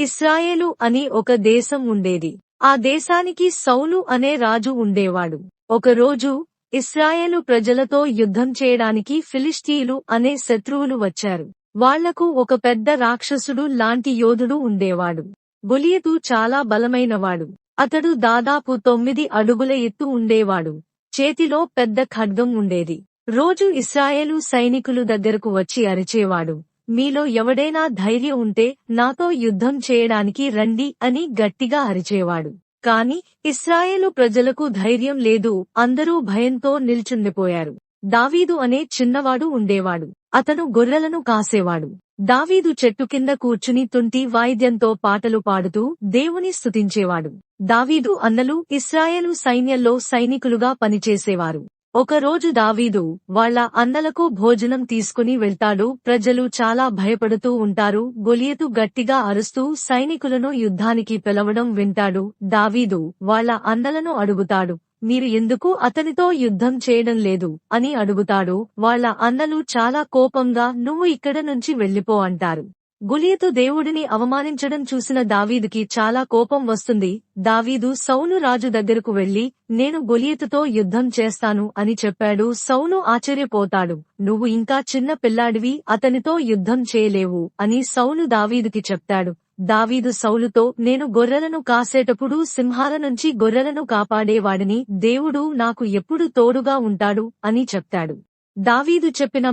ఇస్రాయేలు అని ఒక దేశం ఉండేది. ఆ దేశానికి సౌలు అనే రాజు ఉండేవాడు. ఒకరోజు ఇస్రాయేలు ప్రజలతో యుద్ధం చేయడానికి ఫిలిస్టీలు అనే శత్రువులు వచ్చారు. వాళ్ళకు ఒక పెద్ద రాక్షసుడు లాంటి యోధుడు ఉండేవాడు. గొలియతు చాలా బలమైనవాడు. అతడు దాదాపు తొమ్మిది అడుగుల ఎత్తు ఉండేవాడు. చేతిలో పెద్ద ఖడ్గం ఉండేది. రోజు ఇస్రాయేలు సైనికులు దగ్గరకు వచ్చి అరిచేవాడు. మీలో ఎవడైనా ధైర్యం ఉంటే నాతో యుద్ధం చేయడానికి రండి అని గట్టిగా అరిచేవాడు. కాని ఇస్రాయేలు ప్రజలకు ధైర్యం లేదు అందరూ భయంతో నిల్చుండిపోయారు. దావీదు అనే చిన్నవాడు ఉండేవాడు. అతను గొర్రెలను కాసేవాడు. దావీదు చెట్టు కింద కూర్చుని తుంటి వాయిద్యంతో పాటలు పాడుతూ దేవుని స్తుతించేవాడు. దావీదు అన్నలు ఇస్రాయేలు సైన్యంలో సైనికులుగా పనిచేసేవారు. ఒకరోజు దావీదు వాళ్ళ అందలకు భోజనం తీసుకుని వెళ్తాడు. ప్రజలు చాలా భయపడుతూ ఉంటారు. గొలియతు గట్టిగా అరుస్తూ సైనికులను యుద్ధానికి పిలవడం వింటాడు. దావీదు వాళ్ళ అందలను అడుగుతాడు. మీరు ఎందుకు అతనితో యుద్ధం చేయడం లేదు? అని అడుగుతాడు. వాళ్ళ అందలు చాలా కోపంగా నువ్వు ఇక్కడ నుంచి వెళ్ళిపో అంటారు. గులియతు దేవుడిని అవమానించడం చూసిన దావీదుకి చాలా కోపం వస్తుంది. దావీదు సౌను రాజు దగ్గరకు వెళ్ళి నేను గొలియతుతో యుద్ధం చేస్తాను అని చెప్పాడు. సౌను ఆశ్చర్యపోతాడు. నువ్వు ఇంకా చిన్న పిల్లాడివి అతనితో యుద్ధం చేయలేవు అని సౌను దావీదుకి చెప్తాడు. దావీదు సౌలుతో నేను గొర్రెలను కాసేటప్పుడు సింహాల నుంచి గొర్రెలను కాపాడేవాడిని దేవుడు నాకు ఎప్పుడు తోడుగా ఉంటాడు అని చెప్తాడు. దావీదు చెప్పిన